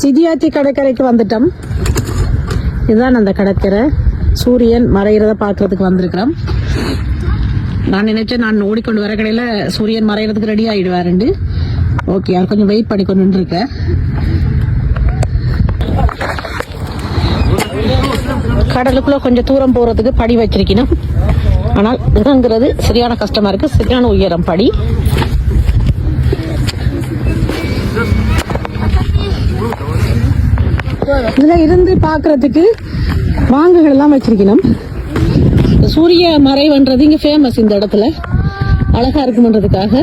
சிதியாத்தி கடற்கரைக்கு வந்துட்டோம். இதுதான் அந்த கடற்கரை. சூரியன் மறைகிறத பார்க்கறதுக்கு வந்திருக்கிறோம். நான் நினைச்சேன் நான் ஓடிக்கொண்டு வர கடையில் சூரியன் மறைகிறதுக்கு ரெடி ஆகிடுவாருண்டு ஓகே அது கொஞ்சம் வெயிட் பண்ணி கொண்டு இருக்கேன் கடலுக்குள்ள கொஞ்சம் தூரம் போகிறதுக்கு படி வச்சிருக்கணும். ஆனால் இறங்குறது சரியான கஷ்டமாக இருக்குது சரியான உயரம் படி. இதுல இருந்து பாக்குறதுக்கு வாங்குகள் எல்லாம் வச்சிருக்கணும். இந்த சூரிய மறைவுன்றது இங்க ஃபேமஸ் இந்த இடத்துல. அழகா இருக்குமன்றதுக்காக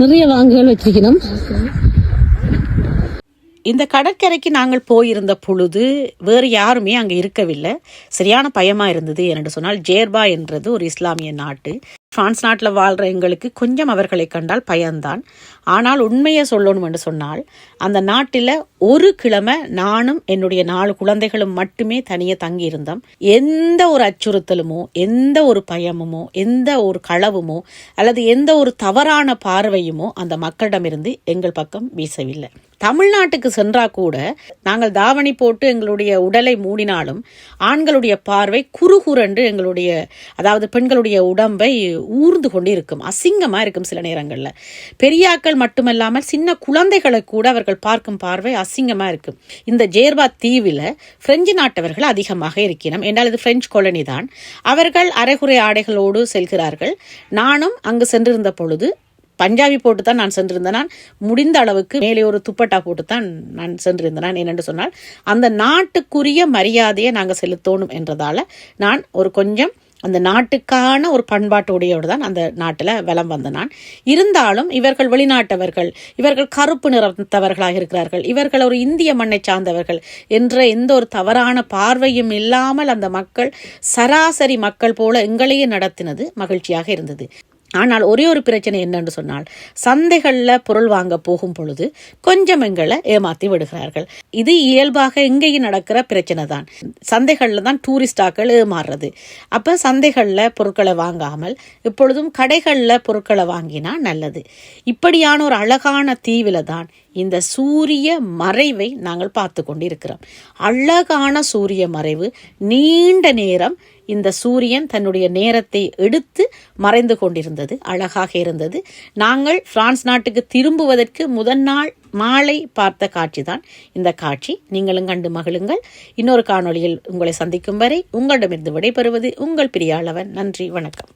நிறைய வாங்குகள் வச்சிருக்கணும். இந்த கடற்கரைக்கு நாங்கள் போயிருந்த பொழுது வேறு யாருமே அங்கே இருக்கவில்லை. சரியான பயமா இருந்தது என்று சொன்னால் ஜேர்பா என்றது ஒரு இஸ்லாமிய நாட்டு. பிரான்ஸ் நாட்டில் வாழ்கிற எங்களுக்கு கொஞ்சம் அவர்களை கண்டால் பயம்தான் ஆனால் உண்மையை சொல்லணும் என்று சொன்னால் அந்த நாட்டில் ஒரு கிழமை நானும் என்னுடைய நாலு குழந்தைகளும் மட்டுமே தனியே தங்கியிருந்தோம் எந்த ஒரு அச்சுறுத்தலுமோ எந்த ஒரு பயமுமோ எந்த ஒரு களவுமோ அல்லது எந்த ஒரு தவறான பார்வையுமோ அந்த மக்களிடமிருந்து எங்கள் பக்கம் வீசவில்லை. தமிழ்நாட்டுக்கு சென்றா கூட நாங்கள் தாவணி போட்டு எங்களுடைய உடலை மூடினாலும் ஆண்களுடைய பார்வை குறுகுறன்று எங்களுடைய அதாவது பெண்களுடைய உடம்பை ஊர்ந்து கொண்டு இருக்கும் அசிங்கமாக இருக்கும் சில நேரங்களில். பெரியாக்கள் மட்டுமல்லாமல் சின்ன குழந்தைகளை கூட அவர்கள் பார்க்கும் பார்வை அசிங்கமாக இருக்கும். இந்த ஜேர்பா தீவில் பிரெஞ்சு நாட்டவர்கள் அதிகமாக இருக்கிறோம் என்றால் இது பிரெஞ்சு காலனி தான். அவர்கள் அரைகுறை ஆடைகளோடு செல்கிறார்கள். நானும் அங்கு சென்றிருந்த பொழுது பஞ்சாபி போட்டு தான் நான் சென்றிருந்தேன் நான் முடிந்த அளவுக்கு மேலே ஒரு துப்பட்டா போட்டு தான் நான் சென்றிருந்தேன் நான் என்னென்று சொன்னால் அந்த நாட்டுக்குரிய மரியாதையை நாங்கள் செலுத்தணும் என்றதால நான் ஒரு கொஞ்சம் அந்த நாட்டுக்கான ஒரு பண்பாட்டு உடையோடு தான் அந்த நாட்டில் வலம் வந்த நான். இருந்தாலும் இவர்கள் வெளிநாட்டவர்கள் இவர்கள் கருப்பு நிறத்தவர்களாக இருக்கிறார்கள் இவர்கள் ஒரு இந்திய மண்ணை சார்ந்தவர்கள் என்ற எந்த ஒரு தவறான பார்வையும் இல்லாமல் அந்த மக்கள் சராசரி மக்கள் போல எங்களையே நடத்தினது மகிழ்ச்சியாக இருந்தது. ஆனால் ஒரே ஒரு பிரச்சனை என்னன்னு சொன்னால் சந்தைகளில் பொருள் வாங்க போகும் பொழுது கொஞ்சம் எங்களை ஏமாத்தி விடுகிறார்கள். இது இயல்பாக எங்கேயும் நடக்கிற பிரச்சனை தான். சந்தைகளில் தான் டூரிஸ்டாக்கள் ஏமாறுறது. அப்போ சந்தைகளில் பொருட்களை வாங்காமல் இப்பொழுதும் கடைகளில் பொருட்களை வாங்கினா நல்லது. இப்படியான ஒரு அழகான தீவில தான் இந்த சூரிய மறைவை நாங்கள் பார்த்து கொண்டு இருக்கிறோம் அழகான சூரிய மறைவு நீண்ட நேரம் இந்த சூரியன் தன்னுடைய நேரத்தை எடுத்து மறைந்து கொண்டிருந்தது அழகாக இருந்தது. நாங்கள் பிரான்ஸ் நாட்டுக்கு திரும்புவதற்கு முதல் நாள் மாலை பார்த்த காட்சி தான் இந்த காட்சி. நீங்களும் கண்டு மகிழுங்கள். இன்னொரு காணொளியில் உங்களை சந்திக்கும் வரை உங்களிடமிருந்து விடைபெறுவது உங்கள் பிரியாளவன். நன்றி வணக்கம்.